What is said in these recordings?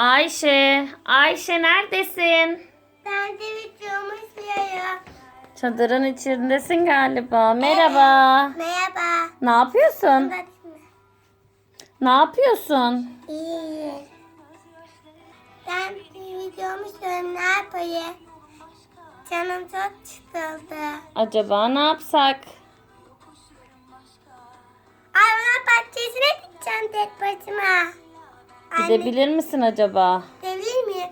Ayşe, Ayşe neredesin? Ben de videomu izliyorum. Çadırın içindesin galiba. Merhaba. Merhaba. Ne yapıyorsun? Ne yapıyorsun? İyi. Ben videomu izliyorum. Ne yapayım? Canım çok sıkıldı. Acaba ne yapsak? Hayvanat bahçesine gideceğim tek başıma. Gidebilir misin acaba? Gidebilir miyim?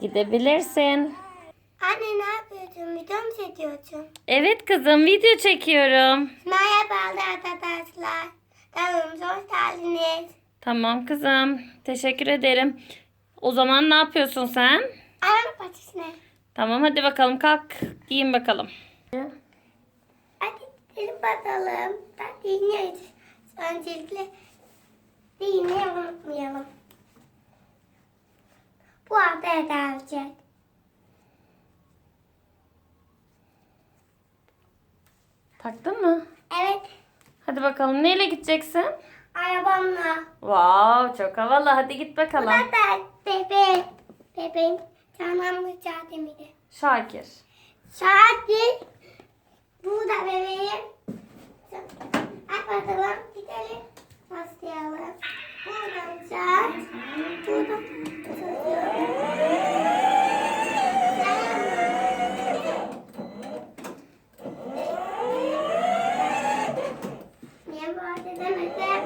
Gidebilirsin. Anne ne yapıyorsun? Video mu çekiyorsun? Evet kızım video çekiyorum. Merhaba arkadaşlar. Kanalımıza hoş geldiniz. Tamam kızım. Teşekkür ederim. O zaman ne yapıyorsun sen? Hayvanat bahçesine. Tamam hadi bakalım kalk. Giyin bakalım. Hadi gidelim bakalım. Ben dinliyoruz. Öncelikle dinleyi unutmayalım. Bu hafta gelecek. Taktın mı? Evet. Hadi bakalım neyle gideceksin? Arabamla. Wow çok havalı. Hadi git Bu bakalım. da bebeğim. Bebeğim. Canım mücadelede. Şakir. Şakir. Bu da bebeğim. Hadi bakalım gidelim. Başlayalım. Buradan çat. Buradan Niye bu arada demedim?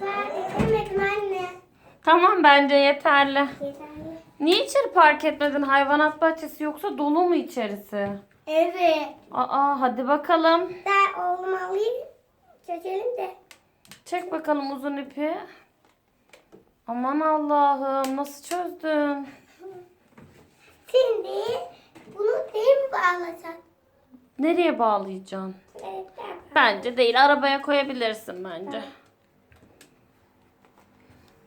Sadece demedim anne. Tamam bence yeterli. Yeterli. Niye içeri park etmedin? Hayvanat bahçesi yoksa dolu mu içerisi? Evet. Aa hadi bakalım. Ben oğlum alayım. Çekelim de. Çek bakalım uzun ipi. Aman Allah'ım nasıl çözdün? Şimdi bunu mi bağlayacak? Nereye bağlayacaksın? Evet. ben- Bence değil. Arabaya koyabilirsin bence.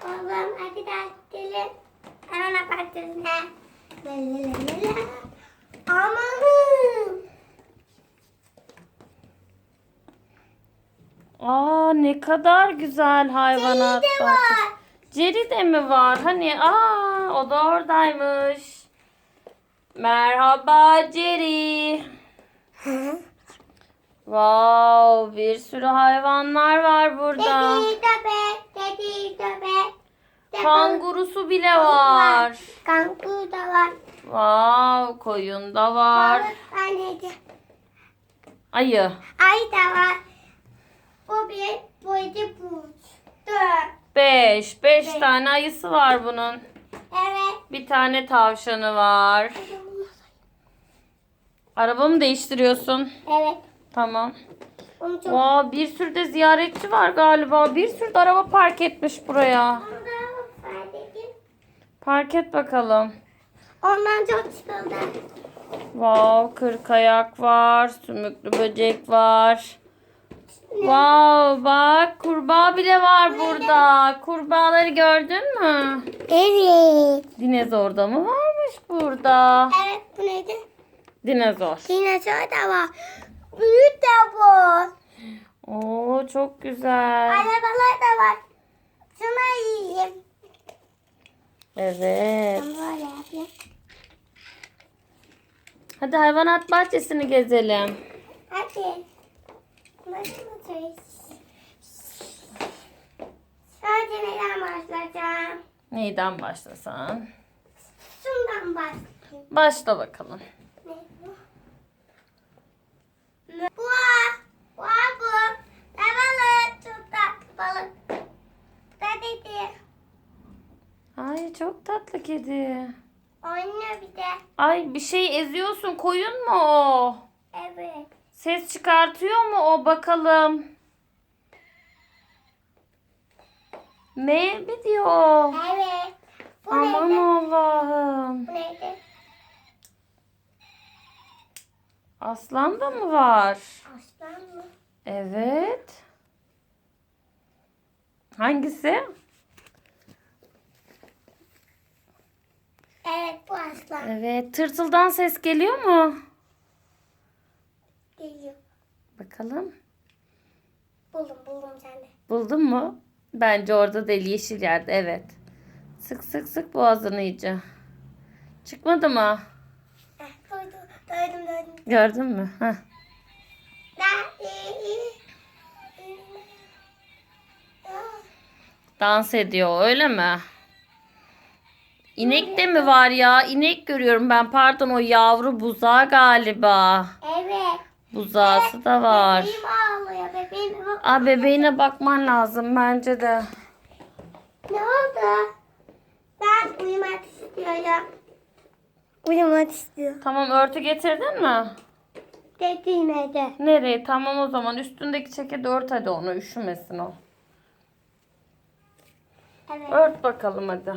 Oğlum hadi. Hemen apartörüne. Lalalala. Amanım. Aa ne kadar güzel hayvanat Şeyi de bahçesi. var. Jerry de mi var? Hani aa o da oradaymış. Merhaba Jerry. Wow bir sürü hayvanlar var burada. Dedi köpek. Dedi köpek. De- Kangurusu bile var. Kangu da var. Wow koyun da var. Balık. Ayı. Ay da var. Bu bir, bu iki, bu üç. Dört. Beş. Beş Beş. tane ayısı var bunun. Evet. Bir tane tavşanı var. Araba mı değiştiriyorsun? Evet. Tamam. Onu çok Aa, bir sürü de ziyaretçi var galiba. Bir sürü de araba park etmiş buraya. Sadece Park et bakalım. Ondan çok sıkıldı. Wow, kırk ayak var. Sümüklü böcek var. Wow, bak kurbağa bile var burada. Kurbağaları gördün mü? Evet. Dinozor da mı varmış burada? Evet bu neydi? Dinozor. Dinozor da var. Büyük de var. Oo, çok güzel. Arabalar da var. Şuna yiyeyim. Evet. Ben böyle yapayım. Hadi hayvanat bahçesini gezelim. Hadi. Yapacağız? Sadece neden başlayacağım? Neyden başlasan? Şundan başlayayım. Başla bakalım. Ne bu? Ne? Bu. Bu bu. Ne balık? Çok tatlı balık. Da dedi. Ay çok tatlı kedi. Oynuyor bir de. Ay bir şey eziyorsun. Koyun mu o? Ses çıkartıyor mu o bakalım? Ne mi diyor? Evet. Bu Aman neydi? Allah'ım. Bu neydi? Aslan da mı var? Aslan mı? Evet. Hangisi? Evet bu aslan. Evet. Tırtıldan ses geliyor mu? Geliyor. Bakalım. Buldum buldum seni. Buldun mu? Bence orada değil yeşil yerde evet. Sık sık sık boğazını iyice. Çıkmadı mı? Eh, Doydum, doydum, doydum. Gördün mü? Heh. Dans ediyor öyle mi? İnek de mi var ya? İnek görüyorum ben. Pardon o yavru buzağı galiba. Evet. Buzağısı da var. Bebeğim ağlıyor, bebeğim ağlıyor. Aa bebeğine bakman lazım bence de. Ne oldu? Ben uyumak istiyorum. Uyumak istiyorum. Tamam örtü getirdin mi? Dediğime de. Nereye? Tamam o zaman üstündeki ceketi ört hadi onu üşümesin o. Evet. Ört bakalım hadi.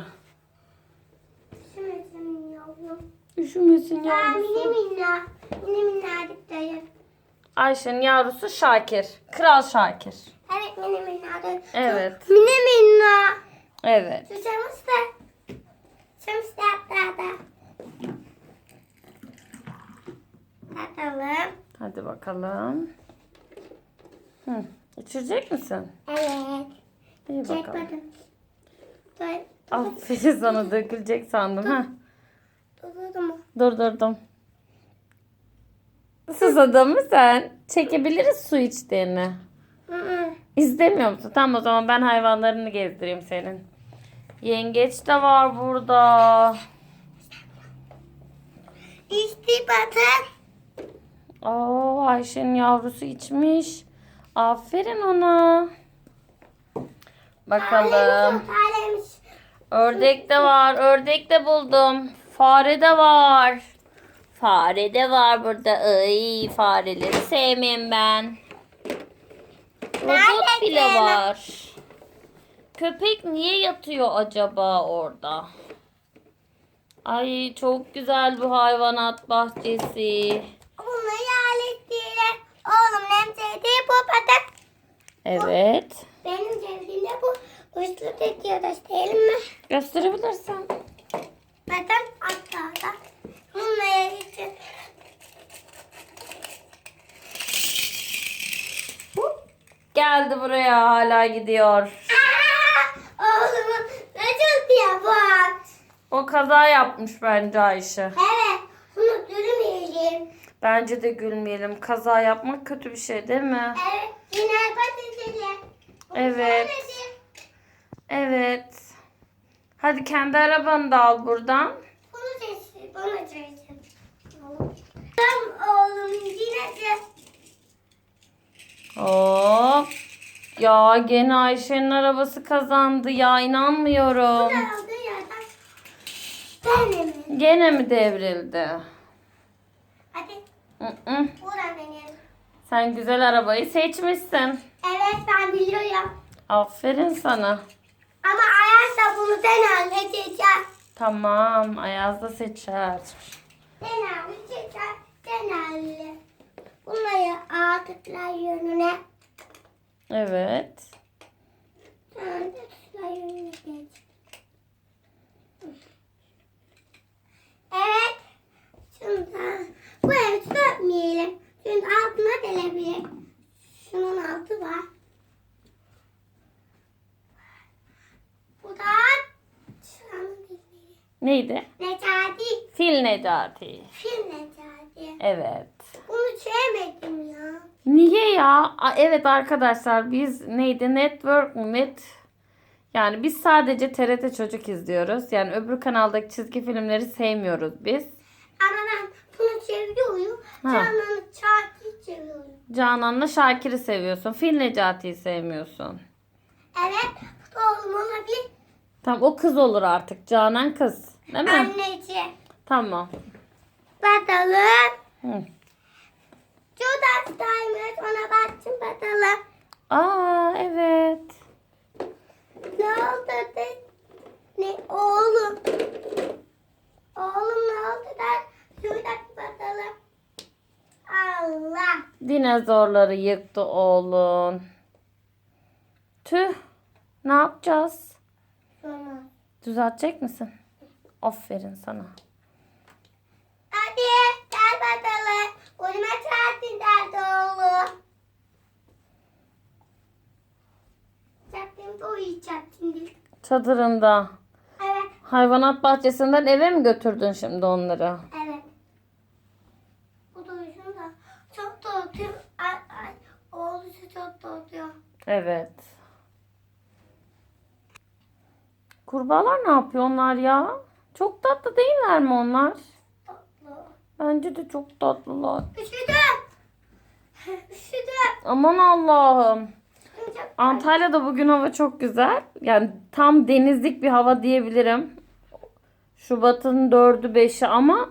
Üşümesin yavrum. Üşümesin Ben yavrusu. mini minna. Mini minnacık dayım. Ayşe'nin yavrusu Şakir. Kral Şakir. Evet mini minna. Evet. Mini minna. Evet. Şamış da. Şamış da hatta Tatalım. Hadi bakalım. Hı. İçirecek misin? Evet. İyi bakalım. Çekmedim. Aferin sana dökülecek sandım. Ha. Durdu mu? Durdurdum. Susadın mı sen? Çekebiliriz su içtiğini. İstemiyor musun? Tamam o zaman ben hayvanlarını gezdireyim senin. Yengeç de var burada. İçti batı. Aa Ayşe'nin yavrusu içmiş. Aferin ona. Bakalım. Ördek de var. Ördek de buldum. Fare de var. Fare de var burada. Ay fareleri sevmem ben. Robot bile var. Köpek niye yatıyor acaba orada? Ay çok güzel bu hayvanat bahçesi. Bunları alettiler. Oğlum benim sevdiğim bu patak. Evet. Benim sevdiğim de bu. Uçlu tekiyor gösterelim mi? Gösterebilirsin. Bakın aşağıda. Geldi buraya hala gidiyor. Aa, oğlumun nasıl diye bak. O kaza yapmış bence Ayşe. Evet. Bunu dürümeyelim. Bence de gülmeyelim. Kaza yapmak kötü bir şey değil mi? Evet. Yine patatesi. Evet. Evet. Hadi kendi arabanı da al buradan. Bunu seçsin. Bunu seçsin. Tam oğlum yine de. Hop. Ya gene Ayşe'nin arabası kazandı ya inanmıyorum. Benim. Gene mi devrildi? Hadi. Bura benim. Sen güzel arabayı seçmişsin. Evet ben biliyorum. Aferin sana. Ama Ayaz da bunu sen halledeceksin. Tamam Ayaz da seçer. Halledeceksin. Hallet. Bunları ağaçlar yönüne. Evet. Evet. Şundan. Bu evi sökmeyelim. Çünkü altına delebilir. Şunun altı var. Bu da. Neydi? Necati. Fil Necati. Fil Necati. Evet. Bunu sevmedim ya. Niye ya? Aa, evet arkadaşlar biz neydi? Network mu? Net yani biz sadece TRT Çocuk izliyoruz. Yani öbür kanaldaki çizgi filmleri sevmiyoruz biz. Ama ben bunu seviyorum. Canan'ı Çaki seviyorum. Canan'la Şakir'i seviyorsun. Fil Necati'yi sevmiyorsun. Evet. Oğlum olabilir. Tamam o kız olur artık. Canan kız. Değil mi? Anneciğim. Tamam. Bakalım. Hı. Çok hastaymış. Ona baktım bakalım. Aa evet. Ne oldu? de? Ne oğlum? Oğlum ne oldu da? Şurada bakalım. Allah. Dinozorları yıktı oğlun. Tüh. Ne yapacağız? Sonra. Düzeltecek misin? Aferin sana. Hadi gel bakalım. Uyuma saatin nerede oğlum? Çaktım uyuyacak şimdi. Çadırında. Evet. Hayvanat bahçesinden eve mi götürdün şimdi onları? Evet. Bu da da çok dağıtıyor. Ay ay. Oğlusu çok dağıtıyor. Evet. Kurbağalar ne yapıyor onlar ya? Çok tatlı değiller mi onlar? Tatlı. Bence de çok tatlılar. Üşüdüm. Üşüdüm. Aman Allah'ım. Çok- Antalya'da bugün hava çok güzel. Yani tam denizlik bir hava diyebilirim. Şubat'ın 4'ü 5'i ama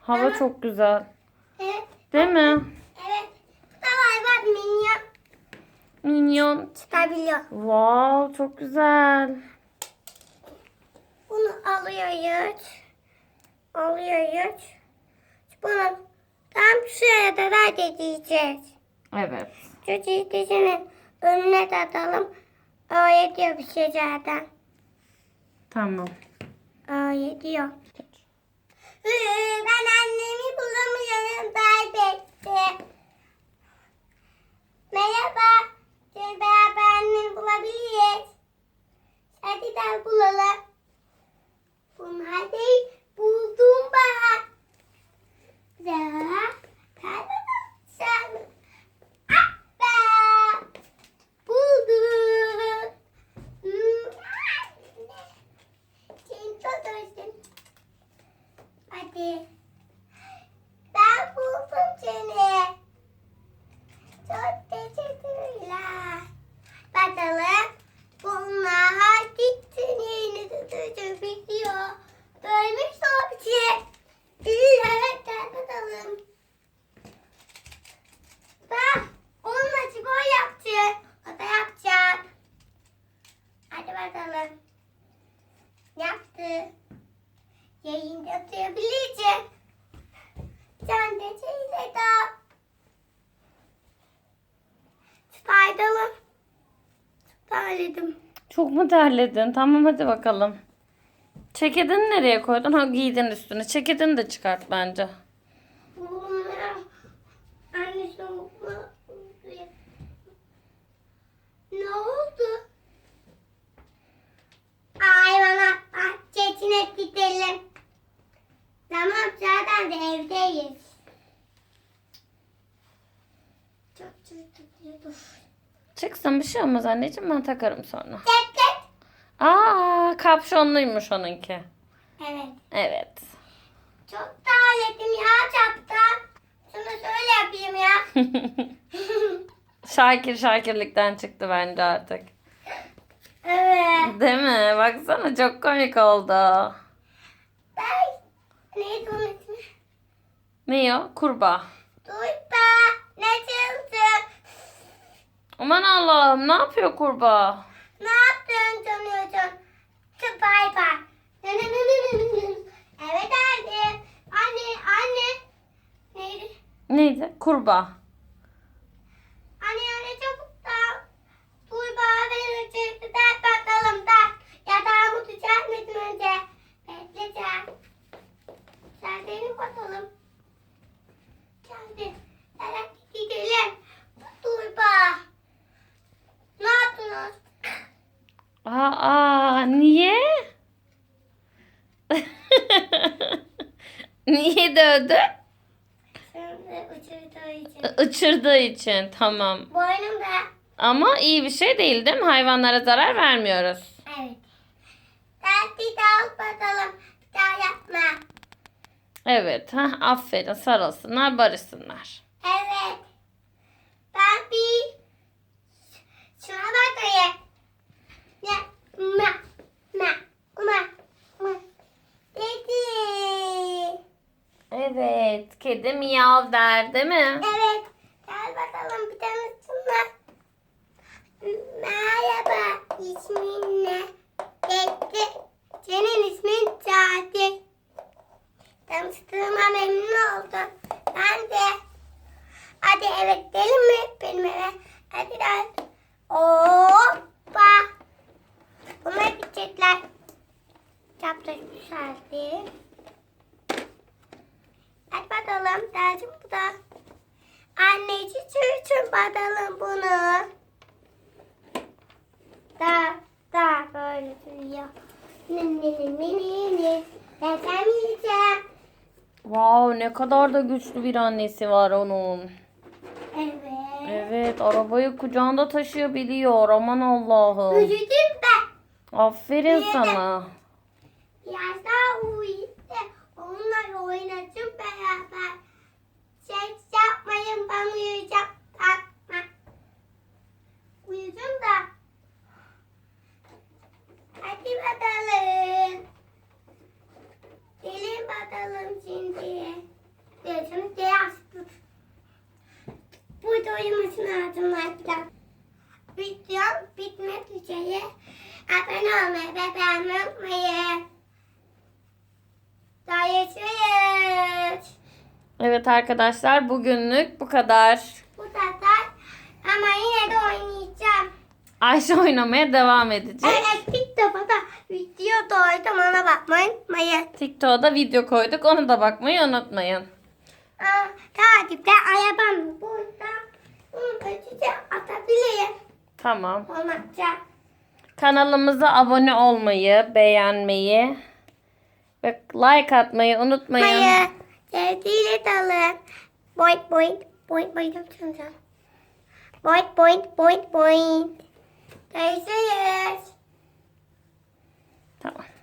hava Ama- çok güzel. Evet. Değil mi? Evet. Bu da var bak minyon. Minyon. Çıkabiliyor. Wow çok güzel. Bunu alıyoruz. Alıyoruz. Bunu tam şuraya kadar getireceğiz. Evet. Şu çizgisinin önüne de atalım. Öyle diyor bir şey zaten. Tamam. Öyle diyor. Ben annemi bulamıyorum. Kaybetti. Merhaba. Biz beraber annemi bulabiliriz. Hadi gel bulalım. Bunlar değil. Buldum ben. Ya. Kaybolmazsın. Abba. Buldum. Hmm. Seni çok özledim. Hadi. Ben buldum seni. Çok teşekkürler. Bakalım bunlar gitsin yeni tutucu bitiyor. Bölmüş o bir şey. Evet gel bakalım. Bak onunla spor yaptı. O da yapacak. Hadi bakalım. Yaptı. Yayında atabilecek. Can de şeyle daha. Faydalı. Terledim. Çok mu terledin? Tamam hadi bakalım. Ceketini nereye koydun? Ha giydin üstüne. Ceketini de çıkart bence. Bunlar anne soğukma. Ne oldu? Hayvanat bahçesine gidelim. Tamam zaten de evdeyiz. Çok çırpıcı. Çıksın bir şey olmaz anneciğim ben takarım sonra. Tek. Aa kapşonluymuş onunki. Evet. Evet. Çok terledim ya çaptan. Şunu şöyle yapayım ya. Şakir Şakirlikten çıktı bence artık. evet. Değil mi? Baksana çok komik oldu. Ben neydi onun ismi? Ne o? Kurbağa. Duyba. Nasılsın? Aman Allah'ım ne yapıyor kurbağa? Ne yaptın sanıyorsun? Bay bay. Evet anne. Anne anne. Neydi? Neydi? Kurbağa. Anne anne çabuk da. Duyba beni çıktı. Dert bakalım da. Yatağımı düzeltmedim önce. Bekleyeceğim. Sen benim bakalım. Geldi. Evet gidelim. Duyba. Ne yaptınız? Aa niye? Şimdi uçurduğu için. Uçurduğu için tamam. Boynum da. Ama iyi bir şey değil değil mi? Hayvanlara zarar vermiyoruz. Evet. Dersi de al bakalım. Bir daha yapma. Evet. Heh, aferin sarılsınlar barışsınlar. Evet. Ben bir şuna bakayım. Ne? Ma. Ma. Ma. Ma. Dedi. Evet. Kedi miyav der değil mi? Evet. Gel bakalım bir tanışsınlar. Merhaba. İsmin ne? Dedi. Senin ismin Cadi. Tanıştığıma memnun oldum. Ben de. Hadi eve gidelim mi? Benim eve. Hadi gel. Hoppa. Bunlar gidecekler. Yaptık güzeldi. Hadi bakalım. Dersim bu da. Anneci çürütün bakalım bunu. Da da böyle ne ne ne ne. Ben sen yiyeceğim. Wow ne kadar da güçlü bir annesi var onun. Evet. Evet arabayı kucağında taşıyabiliyor. Aman Allah'ım. Üzüldüm ben. Aferin sana. 章鱼夹 Evet arkadaşlar bugünlük bu kadar. Bu kadar. Ama yine de oynayacağım. Ayşe oynamaya devam edecek. Evet TikTok'a da video doydum ona bakmayı unutmayın. TikTok'da video koyduk. Onu da bakmayı unutmayın. Aa, takipte arabam burada. Size atabilirim. Tamam. Olmazsa. Kanalımıza abone olmayı, beğenmeyi ve like atmayı unutmayın. Hayır derdiyle dalın. Boing boing boing boing yapacağım. Boing boing boing boing. Görüşürüz. Tamam.